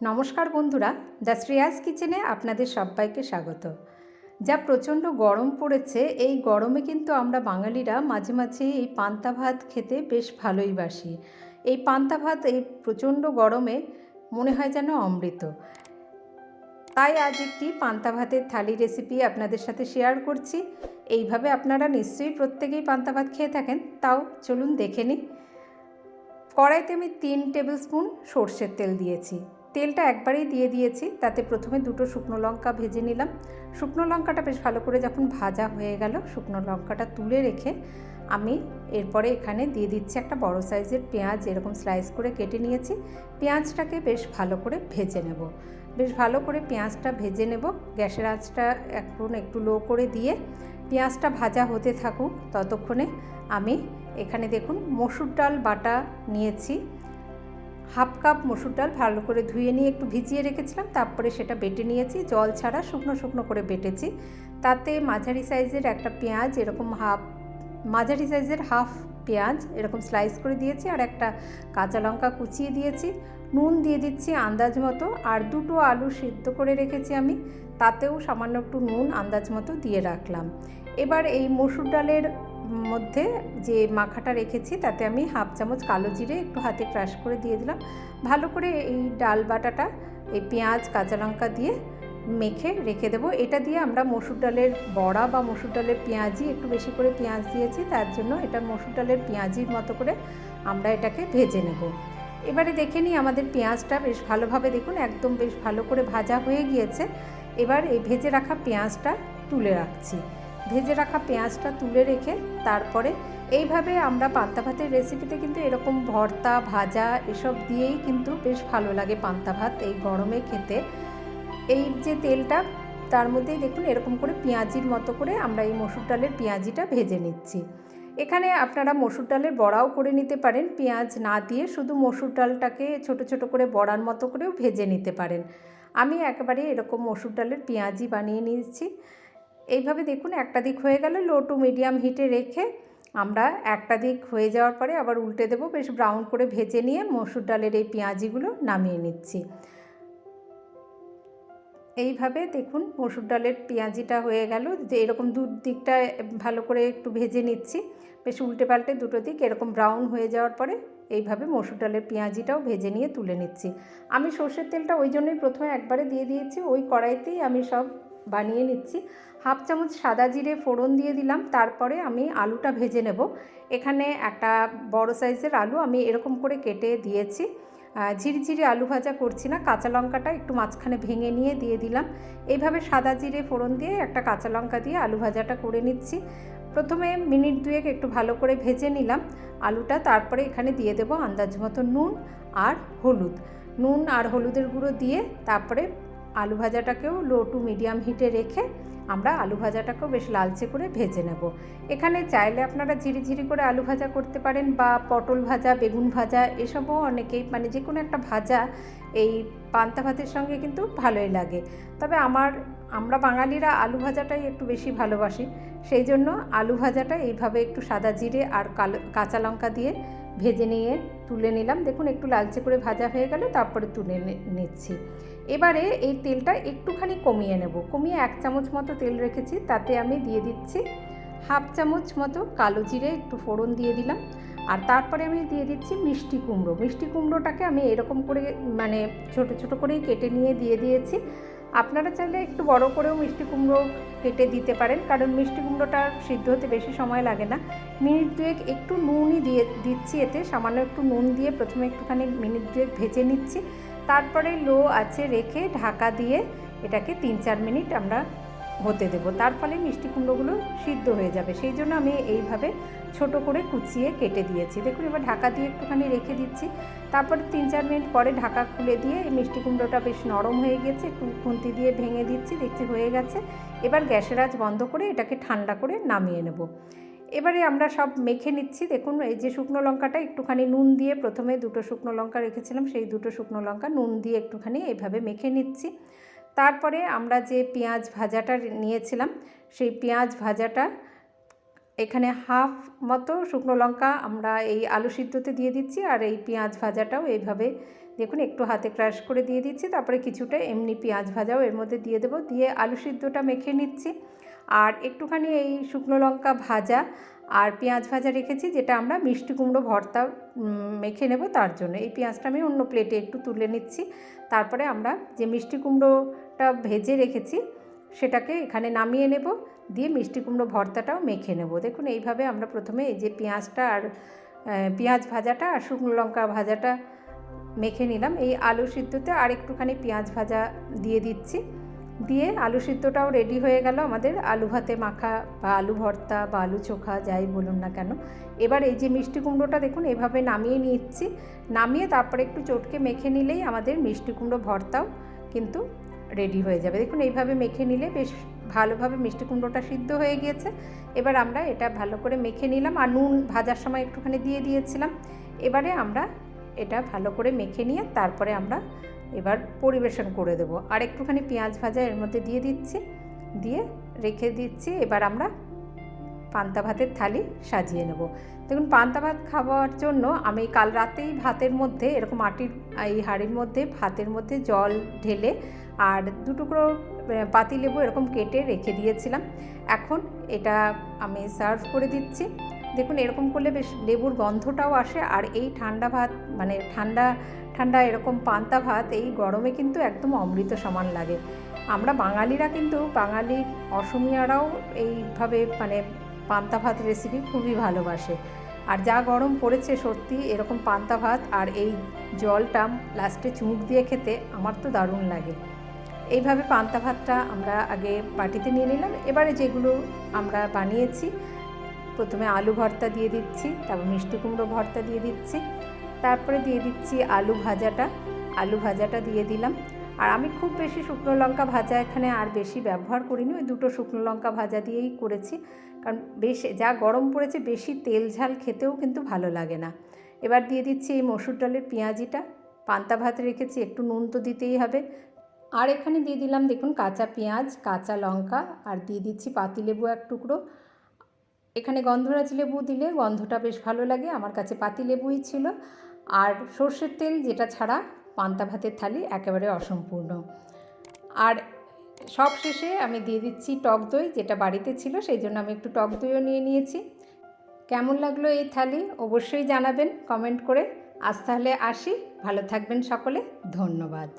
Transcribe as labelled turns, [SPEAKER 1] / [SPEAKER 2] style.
[SPEAKER 1] নমস্কার বন্ধুরা, দ্য শ্রেয়াস কিচেনে আপনাদের সবাইকে স্বাগত। যা প্রচণ্ড গরম পড়েছে, এই গরমে কিন্তু আমরা বাঙালিরা মাঝে মাঝে এই পান্তা ভাত খেতে বেশ ভালোই বাসি। এই পান্তা ভাত এই প্রচণ্ড গরমে মনে হয় যেন অমৃত। তাই আজ একটি পান্তা ভাতের থালি রেসিপি আপনাদের সাথে শেয়ার করছি। এইভাবে আপনারা নিশ্চয়ই প্রত্যেকেই পান্তা ভাত খেয়ে থাকেন, তাও চলুন দেখে নিই। কড়াইতে আমি তিন টেবিল স্পুন সর্ষের তেল দিয়েছি। তেলটা একবারেই দিয়ে দিয়েছি, তাতে প্রথমে দুটো শুকনো লঙ্কা ভেজে নিলাম। শুকনো লঙ্কাটা বেশ ভালো করে যখন ভাজা হয়ে গেল, শুকনো লঙ্কাটা তুলে রেখে আমি এরপরে এখানে দিয়ে দিচ্ছি একটা বড় সাইজের পেঁয়াজ, এরকম স্লাইস করে কেটে নিয়েছি। পেঁয়াজটাকে বেশ ভালো করে ভেজে নেব। বেশ ভালো করে পেঁয়াজটা ভেজে নেব। গ্যাসের আঁচটা এখন একটু লো করে দিয়ে পেঁয়াজটা ভাজা হতে থাকুক, ততক্ষণে আমি এখানে দেখুন মসুর ডাল বাটা নিয়েছি। হাফ কাপ মসুর ডাল ভালো করে ধুয়ে নিয়ে একটু ভিজিয়ে রেখেছিলাম, তারপরে সেটা বেটে নিয়েছি। জল ছাড়া শুকনো শুকনো করে বেটেছি। তাতে মাঝারি সাইজের একটা পেঁয়াজ, এরকম হাফ, মাঝারি সাইজের হাফ পেঁয়াজ এরকম স্লাইস করে দিয়েছি আর একটা কাঁচা লঙ্কা কুচিয়ে দিয়েছি। নুন দিয়ে দিচ্ছি আন্দাজ মতো আর দুটো আলু সিদ্ধ করে রেখেছি আমি, তাতেও সামান্য একটু নুন আন্দাজ মতো দিয়ে রাখলাম। এবার এই মসুর ডালের মধ্যে যে মাখাটা রেখেছি, তাতে আমি হাফ চামচ কালো জিরে একটু হাতে ক্রাশ করে দিয়ে দিলাম। ভালো করে এই ডাল বাটাটা, এই পেঁয়াজ, কাঁচা লঙ্কা দিয়ে মেখে রেখে দেবো। এটা দিয়ে আমরা মসুর ডালের বড়া বা মসুর ডালের পেঁয়াজি একটু বেশি করে পেঁয়াজ দিয়েছি, তার জন্য এটা মসুর ডালের পেঁয়াজির মতো করে আমরা এটাকে ভেজে নেব। এবারে দেখে নিই আমাদের পেঁয়াজটা বেশ ভালোভাবে দেখুন, একদম বেশ ভালো করে ভাজা হয়ে গিয়েছে। এবার এই ভেজে রাখা পেঁয়াজটা তুলে রাখছি। ভেজে রাখা পেঁয়াজটা তুলে রেখে তারপরে এইভাবে আমরা পান্তা ভাতের রেসিপিতে কিন্তু এরকম ভর্তা, ভাজা এসব দিয়েই কিন্তু বেশ ভালো লাগে পান্তা ভাত এই গরমে খেতে। এই যে তেলটা, তার মধ্যেই দেখুন এরকম করে পেঁয়াজির মতো করে আমরা এই মসুর ডালের পেঁয়াজিটা ভেজে নিচ্ছি। এখানে আপনারা মসুর ডালের বড়াও করে নিতে পারেন, পেঁয়াজ না দিয়ে শুধু মসুর ডালটাকে ছোট ছোট করে বড়ার মতো করেও ভেজে নিতে পারেন। আমি একেবারে এরকম মসুর ডালের পেঁয়াজি বানিয়ে নিয়েছি। এইভাবে দেখুন একটা দিক হয়ে গেলে লো টু মিডিয়াম হিটে রেখে আমরা একটা দিক হয়ে যাওয়ার পরে আবার উল্টে দেবো, বেশ ব্রাউন করে ভেজে নিয়ে মসুর ডালের এই পেঁয়াজিগুলো নামিয়ে নিচ্ছি। এইভাবে দেখুন মসুর ডালের পেঁয়াজিটা হয়ে গেল, যে এরকম দু দিকটা ভালো করে একটু ভেজে নিচ্ছি, বেশ উল্টে পাল্টে দুটো দিক এরকম ব্রাউন হয়ে যাওয়ার পরে এইভাবে মসুর ডালের পেঁয়াজিটাও ভেজে নিয়ে তুলে নিচ্ছি। আমি সর্ষের তেলটা ওই জন্যই প্রথমে একবারে দিয়ে দিয়েছি, ওই কড়াইতেই আমি সব বানিয়ে নিচ্ছি। হাফ চামচ সাদা জিরে ফোড়ন দিয়ে দিলাম, তারপরে আমি আলুটা ভেজে নেব। এখানে একটা বড় সাইজের আলু আমি এরকম করে কেটে দিয়েছি। ঝিরঝিরে আলু ভাজা করছি না, কাঁচা লঙ্কাটা একটু মাঝখানে ভেঙে নিয়ে দিয়ে দিলাম। এইভাবে সাদা জিরে ফোড়ন দিয়ে একটা কাঁচা লঙ্কা দিয়ে আলু ভাজাটা করে নিচ্ছি। প্রথমে মিনিট দুয়েক একটু ভালো করে ভেজে নিলাম আলুটা, তারপরে এখানে দিয়ে দেবো আন্দাজ মতো নুন আর হলুদ। নুন আর হলুদের গুঁড়ো দিয়ে তারপরে আলু ভাজাটাকেও লো টু মিডিয়াম হিটে রেখে আমরা আলু ভাজাটাকেও বেশ লালচে করে ভেজে নেব। এখানে চাইলে আপনারা ঝিরিঝিরি করে আলু ভাজা করতে পারেন বা পটল ভাজা, বেগুন ভাজা, এসবও অনেকেই মানে যে কোনো একটা ভাজা এই পান্তা ভাতের সঙ্গে কিন্তু ভালোই লাগে। তবে আমার, আমরা বাঙালিরা আলু ভাজাটাই একটু বেশি ভালোবাসি। সেই জন্য আলু ভাজাটা এইভাবে একটু সাদা জিরে আর কালো, কাঁচা লঙ্কা দিয়ে ভেজে নিয়ে তুলে নিলাম। দেখুন, একটু লালচে করে ভাজা হয়ে গেল, তারপরে তুলে নিচ্ছি। এবারে এই তেলটা একটুখানি কমিয়ে নেব। কমিয়ে এক চামচ মতো তেল রেখেছি, তাতে আমি দিয়ে দিচ্ছি হাফ চামচ মতো কালো জিরে, একটু ফোড়ন দিয়ে দিলাম। আর তারপরে আমি দিয়ে দিচ্ছি মিষ্টি কুমড়ো। মিষ্টি কুমড়োটাকে আমি এরকম করে মানে ছোট ছোট করেই কেটে নিয়ে দিয়ে দিয়েছি। আপনারা চাইলে একটু বড় করেও মিষ্টি কুমড়ো কেটে দিতে পারেন, কারণ মিষ্টি কুমড়োটা সিদ্ধ হতে বেশি সময় লাগে না। মিনিট দুয়েক একটু নুনই দিয়ে দিচ্ছি এতে, সামান্য একটু নুন দিয়ে প্রথমে একটুখানি মিনিট দুয়েক ভেজে নিচ্ছি। তারপরে লো আছে রেখে ঢাকা দিয়ে এটাকে তিন চার মিনিট আমরা হতে দেব। তার ফলে মিষ্টি কুমড়োগুলো সিদ্ধ হয়ে যাবে। সেই জন্য আমি এইভাবে ছোট করে কুচিয়ে কেটে দিয়েছি। দেখুন, এবার ঢাকা দিয়ে একটুখানি রেখে দিচ্ছি। তারপর তিন চার মিনিট পরে ঢাকা খুলে দিয়ে এই মিষ্টি কুমড়োটা বেশ নরম হয়ে গেছে। একটু খুন্তি দিয়ে ভেঙে দিচ্ছি, দেখছি হয়ে গেছে। এবার গ্যাসের আজ বন্ধ করে এটাকে ঠান্ডা করে নামিয়ে নেব। এবারে আমরা সব মেখে নিচ্ছি। দেখুন, এই যে শুকনো লঙ্কাটা, একটুখানি নুন দিয়ে প্রথমে দুটো শুকনো লঙ্কা রেখেছিলাম। সেই দুটো শুকনো লঙ্কা নুন দিয়ে একটুখানি এইভাবে মেখে নিচ্ছি। তারপরে আমরা যে পেঁয়াজ ভাজাটা নিয়েছিলাম, সেই পেঁয়াজ ভাজাটা এখানে হাফ মতো শুকনো লঙ্কা আমরা এই আলু সিদ্ধতে দিয়ে দিচ্ছি, আর এই পেঁয়াজ ভাজাটাও এইভাবে দেখুন একটু হাতে ক্রাশ করে দিয়ে দিচ্ছি, তারপরে কিছুটা এমনি পেঁয়াজ ভাজাও এর মধ্যে দিয়ে দেবো, দিয়ে আলু সিদ্ধটা মেখে নিচ্ছি। আর একটুখানি এই শুকনো লঙ্কা ভাজা আর পেঁয়াজ ভাজা রেখেছি, যেটা আমরা মিষ্টি কুমড়ো ভর্তা মেখে নেব তার জন্য। এই পেঁয়াজটা আমি অন্য প্লেটে একটু তুলে নিচ্ছি। তারপরে আমরা যে মিষ্টি কুমড়োটা ভেজে রেখেছি, সেটাকে এখানে নামিয়ে নেব, দিয়ে মিষ্টি কুমড়ো ভর্তাটাও মেখে নেব। দেখুন, এইভাবে আমরা প্রথমে এই যে পেঁয়াজটা আর পেঁয়াজ ভাজাটা আর শুকনো লঙ্কা ভাজাটা মেখে নিলাম। এই আলু সিদ্ধতে আর একটুখানি পেঁয়াজ ভাজা দিয়ে দিচ্ছি। দিয়ে আলু সিদ্ধটাও রেডি হয়ে গেল আমাদের। আলু ভাতে মাখা বা আলু ভর্তা বা আলু চোখা যাই বলুন না কেন। এবার এই যে মিষ্টি কুমড়োটা দেখুন, এভাবে নামিয়ে নিচ্ছি। নামিয়ে তারপরে একটু চটকে মেখে নিলেই আমাদের মিষ্টি কুমড়ো ভর্তাও কিন্তু রেডি হয়ে যাবে। দেখুন, এইভাবে মেখে নিলে বেশ ভালোভাবে মিষ্টি কুমড়োটা সিদ্ধ হয়ে গিয়েছে। এবার আমরা এটা ভালো করে মেখে নিলাম। আর নুন ভাজার সময় একটুখানি দিয়ে দিয়েছিলাম। এবারে আমরা এটা ভালো করে মেখে নিয়ে তারপরে আমরা এবার পরিবেশন করে দেবো। আর একটুখানি পেঁয়াজ ভাজা এর মধ্যে দিয়ে দিচ্ছি। দিয়ে রেখে দিচ্ছি। এবার আমরা পান্তা ভাতের থালি সাজিয়ে নেব। দেখুন, পান্তা ভাত খাওয়ার জন্য আমি কাল রাতেই ভাতের মধ্যে এরকম মাটির এই হাঁড়ির মধ্যে ভাতের মধ্যে জল ঢেলে আর দু টুকরো পাতি লেবু এরকম কেটে রেখে দিয়েছিলাম। এখন এটা আমি সার্ভ করে দিচ্ছি। দেখুন, এরকম করলে বেশ লেবুর গন্ধটাও আসে আর এই ঠান্ডা ভাত মানে ঠান্ডা ঠান্ডা এরকম পান্তা ভাত এই গরমে কিন্তু একদম অমৃত সমান লাগে। আমরা বাঙালিরা কিন্তু বাঙালি অসমিয়ারাও এইভাবে মানে পান্তা ভাত রেসিপি খুবই ভালোবাসে। আর যা গরম পড়েছে সত্যি, এরকম পান্তা ভাত আর এই জলটা লাস্টে চুমুক দিয়ে খেতে আমার তো দারুণ লাগে। এইভাবে পান্তা ভাতটা আমরা আগে বাটিতে নিয়ে নিলাম। এবারে যেগুলো আমরা বানিয়েছি প্রথমে আলু ভর্তা দিয়ে দিচ্ছি, তারপর মিষ্টি কুমড়ো ভর্তা দিয়ে দিচ্ছি, তারপরে দিয়ে দিচ্ছি আলু ভাজাটা আলু ভাজাটা দিয়ে দিলাম। আর আমি খুব বেশি শুকনো লঙ্কা ভাজা এখানে আর বেশি ব্যবহার করিনি, ওই দুটো শুকনো লঙ্কা ভাজা দিয়েই করেছি। কারণ বেশ, যা গরম পড়েছে বেশি তেল ঝাল খেতেও কিন্তু ভালো লাগে না। এবার দিয়ে দিচ্ছি এই মসুর ডালের পেঁয়াজিটা, পান্তা ভাত রেখেছি, একটু নুন তো দিতেই হবে। আর এখানে দিয়ে দিলাম দেখুন কাঁচা পেঁয়াজ, কাঁচা লঙ্কা, আর দিয়ে দিচ্ছি পাতিলেবু এক টুকরো। এখানে গন্ধরাজ লেবু দিলে গন্ধটা বেশ ভালো লাগে, আমার কাছে পাতিলেবুই ছিল। আর সর্ষের তেল যেটা ছাড়া পান্তা ভাতের থালি একেবারে অসম্পূর্ণ। আর সব শেষে আমি দিয়ে দিচ্ছি টক দই, যেটা বাড়িতে ছিল, সেই জন্য আমি একটু টক দইও নিয়ে নিয়েছি। কেমন লাগল এই থালি অবশ্যই জানাবেন কমেন্ট করে। আজ তাহলে আসি, ভালো থাকবেন সকলে, ধন্যবাদ।